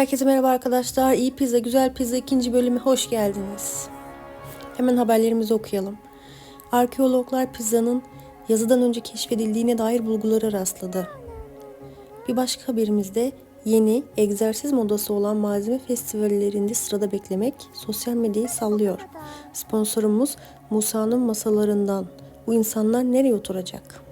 Herkese merhaba arkadaşlar. İyi Pizza, Güzel Pizza ikinci bölüme hoş geldiniz. Hemen haberlerimizi okuyalım. Arkeologlar pizzanın yazıdan önce keşfedildiğine dair bulgulara rastladı. Bir başka haberimizde yeni egzersiz modası olan malzeme festivallerinde sırada beklemek sosyal medyayı sallıyor. Sponsorumuz Musa'nın masalarından. Bu insanlar nereye oturacak?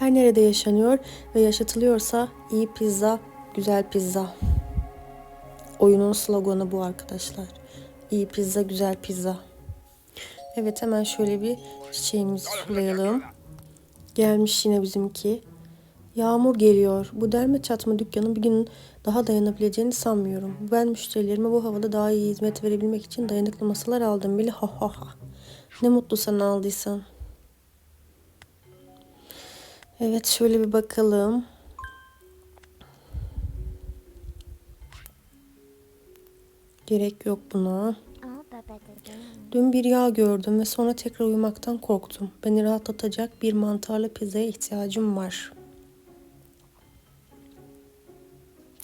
Her nerede yaşanıyor ve yaşatılıyorsa iyi pizza, güzel pizza. Oyunun sloganı bu arkadaşlar. İyi pizza, güzel pizza. Evet hemen şöyle bir çiçeğimizi sulayalım. Gelmiş yine bizimki. Yağmur geliyor. Bu derme çatma dükkanın bir gün daha dayanabileceğini sanmıyorum. Ben müşterilerime bu havada daha iyi hizmet verebilmek için dayanıklı masalar aldım bile. Ha ha ha. Ne mutlu sana aldıysan. Evet şöyle bir bakalım. Gerek yok buna. Dün bir yağ gördüm ve sonra tekrar uyumaktan korktum. Beni rahatlatacak bir mantarlı pizzaya ihtiyacım var.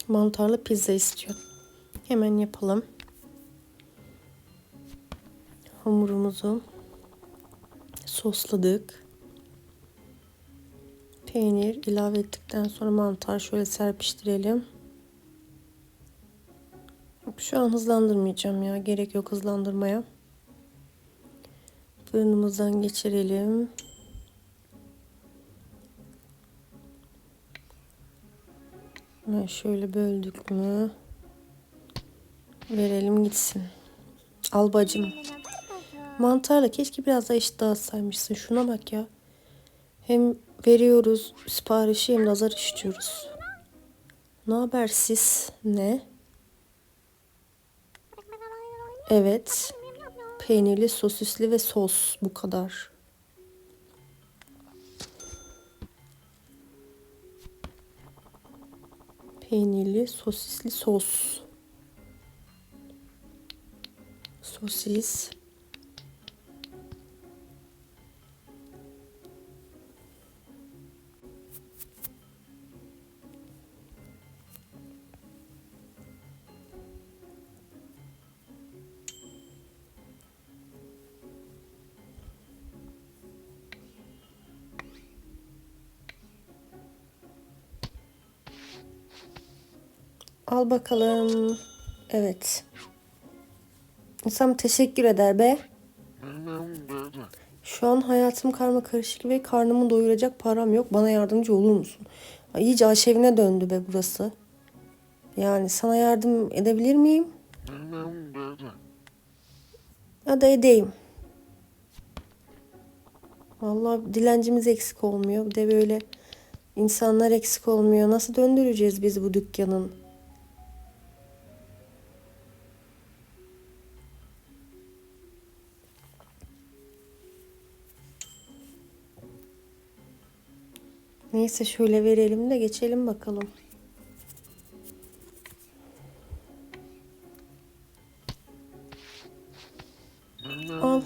Mantarlı pizza istiyor. Hemen yapalım. Hamurumuzu sosladık. Peynir ilave ettikten sonra mantar şöyle serpiştirelim. Şu an hızlandırmayacağım ya. Gerek yok hızlandırmaya. Fırınımızdan geçirelim. Hemen şöyle böldük mü? Verelim gitsin. Al bacım. Mantarla keşke biraz daha eşit dağıtsaymışsın. Şuna bak ya. Hem veriyoruz siparişi hem de azar işliyoruz. Ne haber siz? Ne? Evet. Peynirli, sosisli ve sos. Bu kadar. Peynirli, sosisli sos. Sosis. Al bakalım. Evet. İnsan teşekkür eder be. Şu an hayatım karma karışık ve karnımı doyuracak param yok. Bana yardımcı olur musun? Ay, İyice aşevine döndü be burası. Yani sana yardım edebilir miyim? Ya edeyim. Vallahi dilencimiz eksik olmuyor. Bir de böyle insanlar eksik olmuyor. Nasıl döndüreceğiz biz bu dükkanın? Neyse şöyle verelim de geçelim bakalım. Al.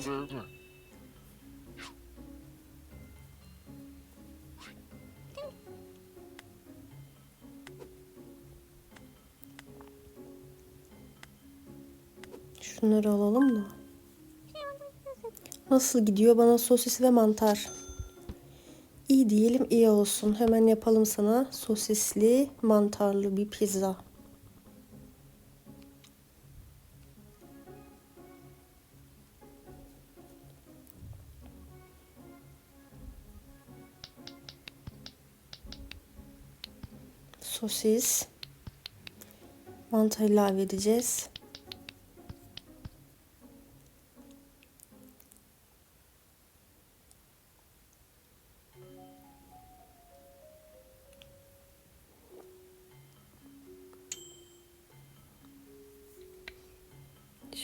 Şunları alalım da. Nasıl gidiyor? Bana sosis ve mantar. Diyelim iyi olsun. Hemen yapalım sana sosisli mantarlı bir pizza. Sosis. Mantar ilave edeceğiz.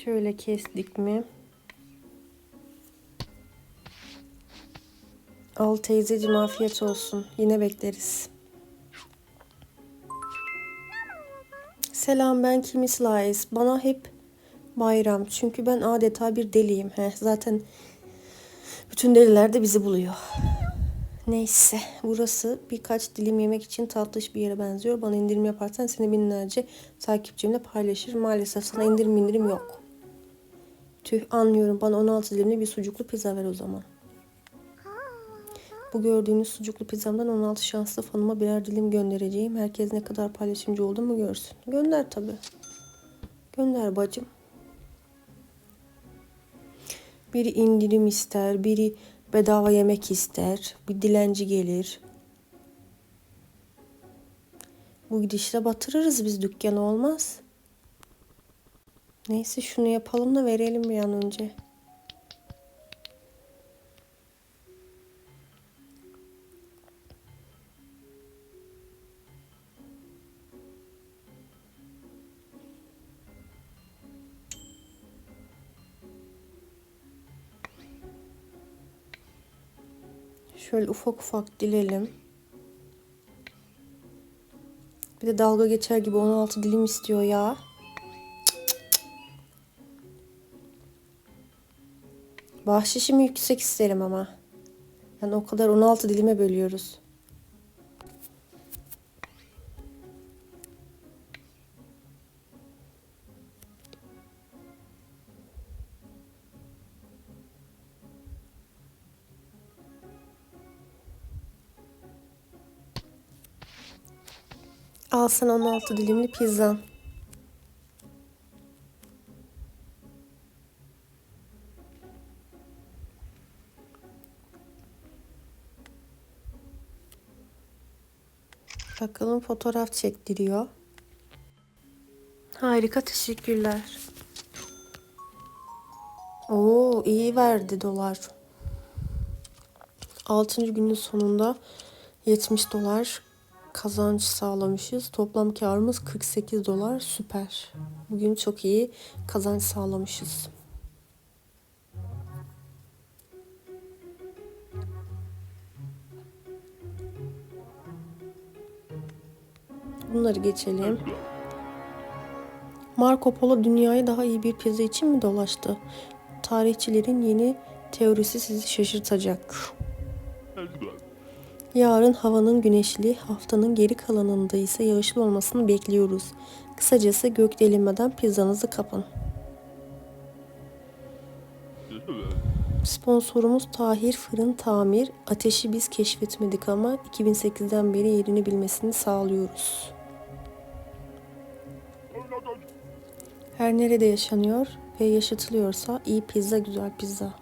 Şöyle kestik mi? Al teyzeciğim afiyet olsun. Yine bekleriz. Selam ben Kimi Slice. Bana hep bayram. Çünkü ben adeta bir deliyim. Heh, zaten bütün deliler de bizi buluyor. Neyse burası birkaç dilim yemek için tatlış bir yere benziyor. Bana indirim yaparsan seni binlerce takipçimle paylaşır. Maalesef sana indirim indirim yok. Tüh anlıyorum bana 16 dilimli bir sucuklu pizza ver o zaman. Bu gördüğünüz sucuklu pizzamdan 16 şanslı fanıma birer dilim göndereceğim. Herkes ne kadar paylaşımcı olduğumu görsün. Gönder tabi. Gönder bacım. Biri indirim ister, biri bedava yemek ister, bir dilenci gelir. Bu gidişle batırırız biz dükkanı olmaz. Neyse şunu yapalım da verelim bir an önce. Şöyle ufak ufak dilelim. Bir de dalga geçer gibi 16 dilim istiyor ya. Bahşişimi yüksek isterim ama. Yani o kadar 16 dilime bölüyoruz. Al sana 16 dilimli pizza. Bakalım fotoğraf çektiriyor. Harika teşekkürler. Oo iyi verdi dolar. 6. günün sonunda 70 dolar kazanç sağlamışız. Toplam karımız 48 dolar. Süper. Bugün çok iyi kazanç sağlamışız. Bunları geçelim. Marco Polo dünyayı daha iyi bir pizza için mi dolaştı? Tarihçilerin yeni teorisi sizi şaşırtacak. Yarın havanın güneşli, haftanın geri kalanında ise yağışlı olmasını bekliyoruz. Kısacası gök delinmeden pizzanızı kapın. Sponsorumuz Tahir Fırın Tamir. Ateşi biz keşfetmedik ama 2008'den beri yerini bilmesini sağlıyoruz. Her nerede yaşanıyor ve yaşatılıyorsa iyi pizza güzel pizza.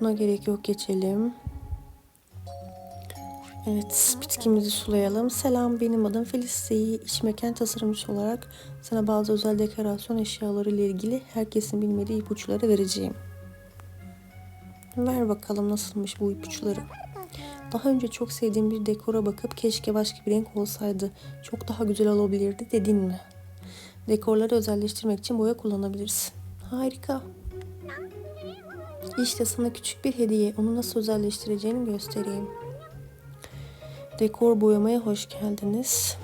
Buna gerek yok geçelim. Evet bitkimizi sulayalım. Selam benim adım Felicity. İç mekan tasarımcısı olarak sana bazı özel dekorasyon eşyaları ile ilgili herkesin bilmediği ipuçları vereceğim. Ver bakalım nasılmış bu ipuçları. Daha önce çok sevdiğim bir dekora bakıp keşke başka bir renk olsaydı çok daha güzel olabilirdi dedin mi? Dekorları özelleştirmek için boya kullanabilirsin. Harika. İşte sana küçük bir hediye. Onu nasıl özelleştireceğini göstereyim. Dekor boyamaya hoş geldiniz.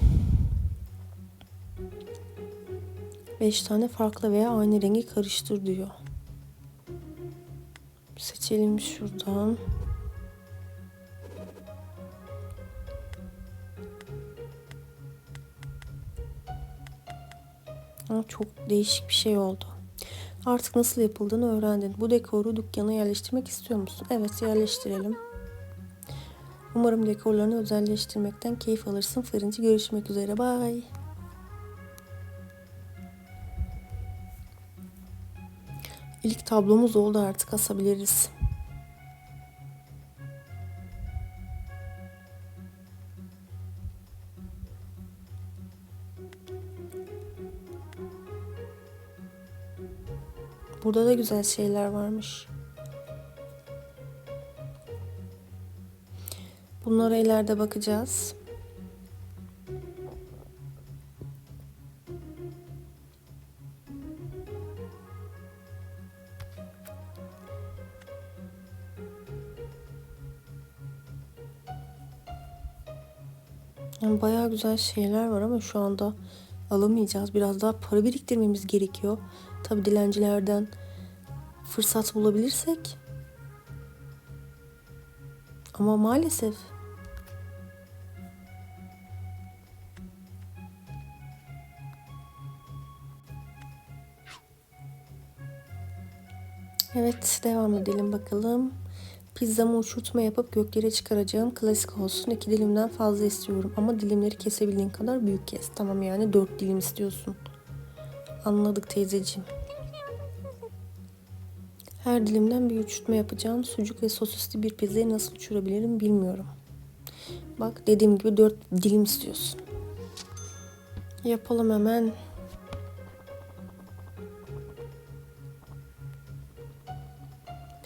5 tane farklı veya aynı rengi karıştır diyor. Seçelim şuradan. Çok değişik bir şey oldu. Artık nasıl yapıldığını öğrendin. Bu dekoru dükkana yerleştirmek istiyor musun? Evet yerleştirelim. Umarım dekorlarını özelleştirmekten keyif alırsın. Fırıncı görüşmek üzere. Bye. İlk tablomuz oldu artık asabiliriz. Burada da güzel şeyler varmış. Bunlara ileride bakacağız. Yani bayağı güzel şeyler var ama şu anda alamayacağız. Biraz daha para biriktirmemiz gerekiyor. Tabi dilencilerden fırsat bulabilirsek. Ama maalesef Evet, devam edelim bakalım. Pizzamı uçurtma yapıp göklere çıkaracağım. Klasik olsun. İki dilimden fazla istiyorum. Ama dilimleri kesebildiğin kadar büyük kes. Tamam yani dört dilim istiyorsun. Anladık teyzeciğim. Her dilimden bir uçurtma yapacağım. Sucuk ve sosisli bir pizzayı nasıl uçurabilirim bilmiyorum. Bak dediğim gibi dört dilim istiyorsun. Yapalım hemen.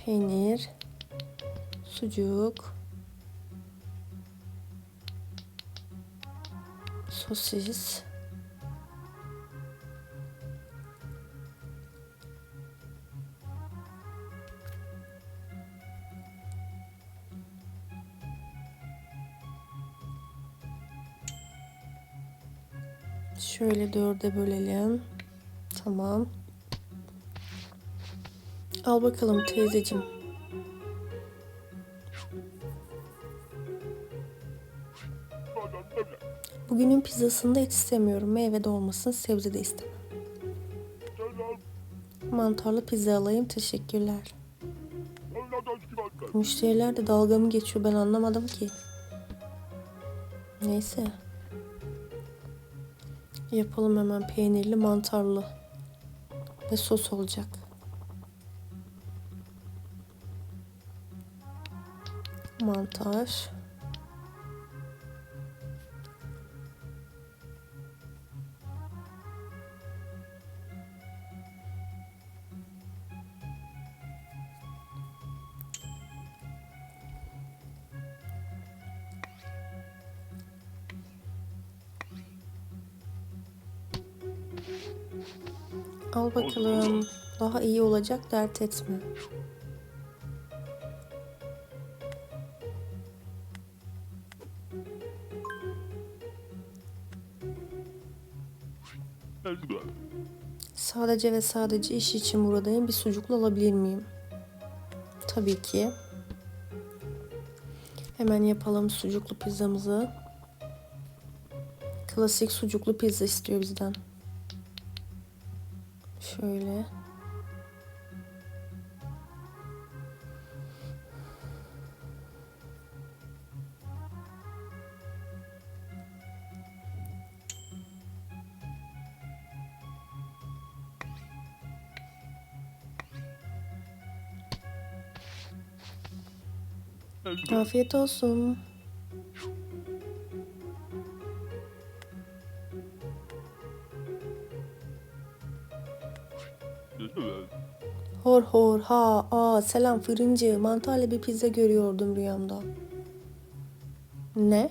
Peynir, sucuk, sosis, Şöyle dörde bölelim. Tamam. Al bakalım teyzeciğim. Bugünün pizzasında et istemiyorum. Meyve de olmasın, sebze de istemem. Mantarlı pizza alayım. Teşekkürler. Müşteriler de dalga mı geçiyor ben anlamadım ki. Neyse. Yapalım hemen peynirli mantarlı. Ve sos olacak. Mantar. Al bakalım. Daha iyi olacak dert etme. Sadece ve sadece iş için buradayım. Bir sucuklu alabilir miyim? Tabii ki. Hemen yapalım sucuklu pizzamızı. Klasik sucuklu pizza istiyor bizden. Şöyle. Afiyet olsun. Hor hor ha aa selam fırıncı mantarlı bir pizza görüyordum rüyamda. Ne?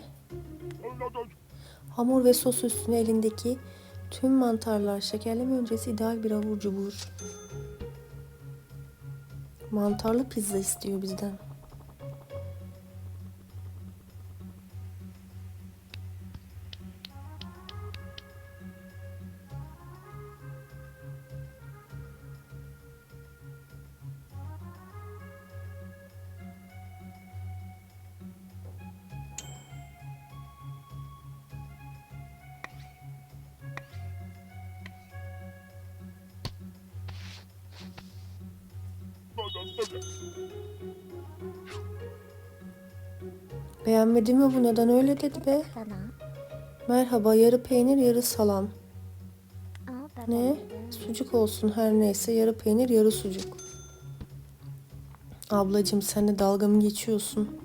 Hamur ve sos üstüne elindeki tüm mantarlar şekerleme öncesi ideal bir abur cubur. Mantarlı pizza istiyor bizden. Beğenmedi mi bu neden öyle dedi be? Merhaba yarı peynir yarı salam. Ne? Sucuk olsun her neyse yarı peynir yarı sucuk. Ablacığım sen de dalga mı geçiyorsun?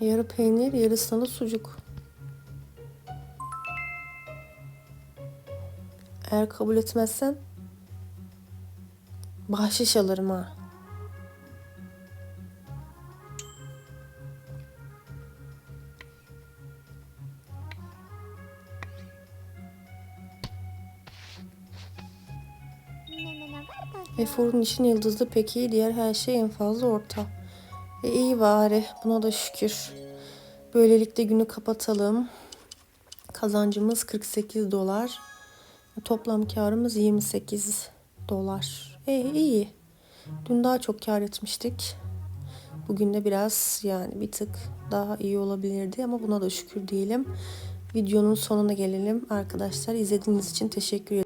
Yarı peynir yarı sana sucuk. Eğer kabul etmezsen bahşiş alırım ha. Efor'un için yıldızlı pek iyi, diğer her şey en fazla orta. E iyi bari, buna da şükür. Böylelikle günü kapatalım. Kazancımız 48 dolar. Toplam karımız 28 dolar. E, iyi. Dün daha çok kar etmiştik. Bugün de biraz yani bir tık daha iyi olabilirdi ama buna da şükür diyelim. Videonun sonuna gelelim arkadaşlar. İzlediğiniz için teşekkür ederim.